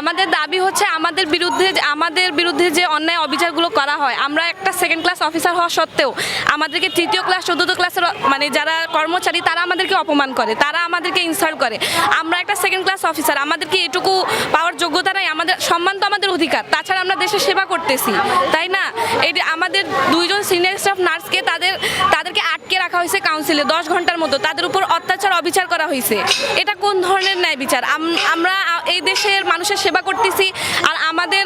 আমাদের দাবি হচ্ছে আমাদের বিরুদ্ধে আমাদের বিরুদ্ধে যে অন্যায় অবিচারগুলো করা হয়, আমরা একটা সেকেন্ড ক্লাস অফিসার হওয়া সত্ত্বেও আমাদেরকে তৃতীয় ক্লাস চতুর্থ ক্লাসের মানে যারা কর্মচারী, তারা আমাদেরকে অপমান করে, তারা আমাদেরকে ইনসাল্ট করে। আমরা একটা সেকেন্ড ক্লাস অফিসার আমাদেরকে এটুকু পাওয়ার যোগ্যতা নাই, আমাদের সম্মান তো আমাদের অধিকার, তাছাড়া আমরা দেশের সেবা করতেছি, তাই না? যে আমাদের দুইজন সিনিয়র স্টাফ নার্সকে তাদের রাখা হয়েছে কাউন্সিলে দশ ঘণ্টার মতো। তাদের উপর অত্যাচার অবিচার করা হয়েছে। এটা কোন ধরনের ন্যায় বিচার? আমরা এই দেশের মানুষের সেবা করতেছি আর আমাদের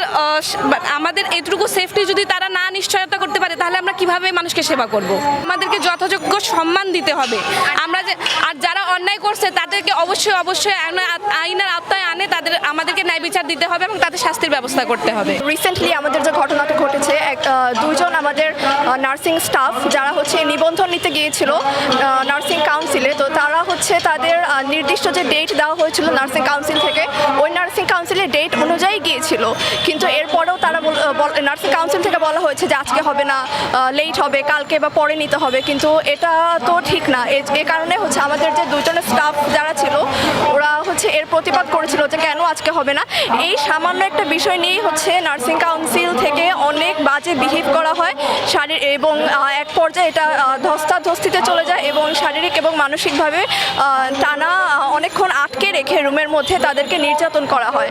আমাদের এটুকু সেফটি যদি তারা না নিশ্চয়তা করতে পারে তাহলে আমরা কীভাবে মানুষকে সেবা করব? আমাদেরকে যথাযোগ্য সম্মান দিতে হবে। আমরা যে আর যারা অন্যায় করছে তাদেরকে অবশ্যই অবশ্যই আইনের আত- আইনের আওতায় আনে তাদের আমাদেরকে ন্যায় বিচার দিতে হবে এবং তাদের শাস্তির ব্যবস্থা করতে হবে। রিসেন্টলি আমাদের যে ঘটনাটা ঘটেছে এক আহ, দুইজন আমাদের নার্সিং স্টাফ যারা হচ্ছে নিবন্ধন নিতে গিয়েছিল নার্সিং কাউন্সিলে তো তারা হচ্ছে তাদের নির্দিষ্ট যে ডেট দেওয়া হয়েছিল নার্সিং কাউন্সিল থেকে ওই নার্সিং কাউন্সিলের ডেট অনুযায়ী গিয়েছিল। কিন্তু এরপরেও তারা নার্সিং কাউন্সিল থেকে বলা হয়েছে যে আজকে হবে না লেট হবে কালকে বা পরে নিতে হবে। কিন্তু এটা তো ঠিক না। এ- কারণে হচ্ছে আমাদের যে দুজনের স্টাফ যারা ছিল ওরা হচ্ছে এর প্রতিবাদ করেছিল যে কেন আজকে হবে না। এই সামান্য একটা বিষয় নিয়েই হচ্ছে নার্সিং কাউন্সিল থেকে অনেক বাজে বিহেভ করা হয়। শারীর এবং এক পর্যায়ে এটা আহ, ধস্তাধস্তিতে চলে যায় এবং শারীরিক এবং মানসিকভাবে টানা অনেকক্ষণ আটকে রেখে রুমের মধ্যে তাদেরকে নির্যাতন করা হয়।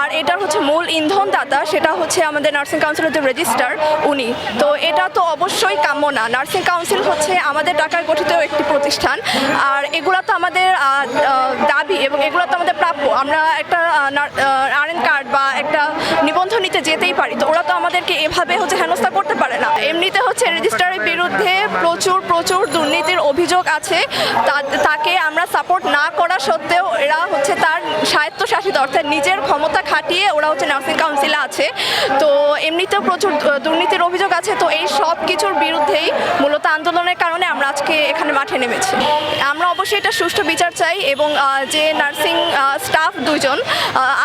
আর এটার হচ্ছে মূল ইন্ধনদাতা, সেটা হচ্ছে আমাদের নার্সিং কাউন্সিলের যে রেজিস্টার, উনি। তো এটা তো অবশ্যই কাম্য না। নার্সিং কাউন্সিল হচ্ছে আমাদের টাকায় গঠিত একটি প্রতিষ্ঠান, আর এগুলো তো আমাদের দাবি এবং এগুলো তো আমাদের প্রাপ্য। আমরা একটা আরএন কার্ড বা একটা নিবন্ধন নিতে যেতেই পারি। তো ওরা তো আমাদেরকে এভাবে হচ্ছে হেনস্থা করতে এমনিতে হচ্ছে রেজিস্ট্রারের বিরুদ্ধে প্রচুর প্রচুর দুর্নীতির অভিযোগ আছে। তাকে আমরা সাপোর্ট না করা সত্ত্বেও এরা হচ্ছে তার স্বায়ত্তশাসিত অর্থাৎ নিজের ক্ষমতা খাটিয়ে ওরা হচ্ছে নার্সিং কাউন্সিলে আছে। তো এমনিতেও প্রচুর দুর্নীতির অভিযোগ আছে। তো এই সব কিছুর বিরুদ্ধেই মূলত আন্দোলনের কারণে আমরা আজকে এখানে মাঠে নেমেছি। আমরা অবশ্যই এটা সুষ্ঠু বিচার চাই এবং যে নার্সিং স্টাফ দুজন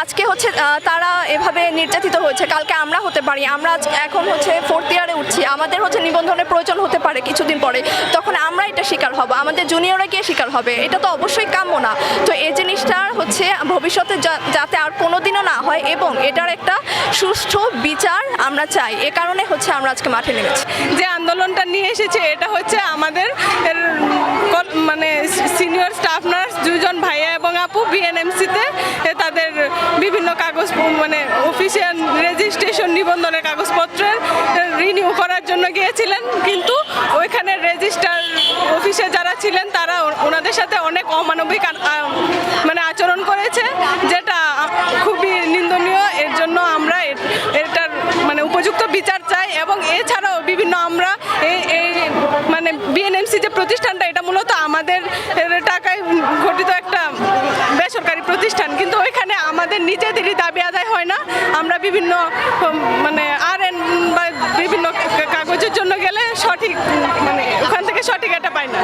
আজকে হচ্ছে তারা এভাবে নির্যাতিত হয়েছে। কালকে আমরা হতে পারি। আমরা এখন হচ্ছে ফোর্থ ইয়ারে উঠছি। আমাদের হচ্ছে নিবন্ধনের প্রয়োজন হতে পারে কিছুদিন পরে। তখন আমরা এটা শিকার হব। আমাদের জুনিয়ররা গিয়ে শিকার হবে। এটা তো অবশ্যই কাম্য না। তো এই জিনিসটার হচ্ছে ভবিষ্যতে যাতে আর কোনোদিনও না হয় এবং এটার একটা সুষ্ঠু বিচার আমরা চাই। এ কারণে হচ্ছে আমরা আজকে মাঠে নেমেছি। যে আন্দোলনটা নিয়ে এসেছে, এটা হচ্ছে আমাদের মানে সিনিয়র স্টাফ নার্স দুজন ভাইয়া এবং আপু বিএনএমসিতে তাদের বিভিন্ন কাগজ মানে অফিসিয়াল রেজিস্ট্রেশন নিবন্ধনের কাগজপত্রের রিনিউ করার জন্য গিয়েছিলেন, কিন্তু ওইখানে রেজিস্টার অফিসে যারা ছিলেন, তারা ওনাদের সাথে অনেক অমানবিক মানে আচরণ করেছে, যেটা খুবই নিন্দনীয়। এর জন্য আমরা এটার মানে উপযুক্ত বিচার চাই এবং এছাড়াও বিভিন্ন আমরা এই মানে বিএনএমসি যে প্রতিষ্ঠানটা, এটা মূলত আমাদের টাকায় গঠিত একটা বেসরকারি প্রতিষ্ঠান। কিন্তু ওইখানে আমাদের নিজেদেরই দাবি আদায় হয় না। আমরা বিভিন্ন উম, মানে আর এন বা বিভিন্ন কা- কাগজের জন্য গেলে সঠিক মানে ওখান থেকে সঠিক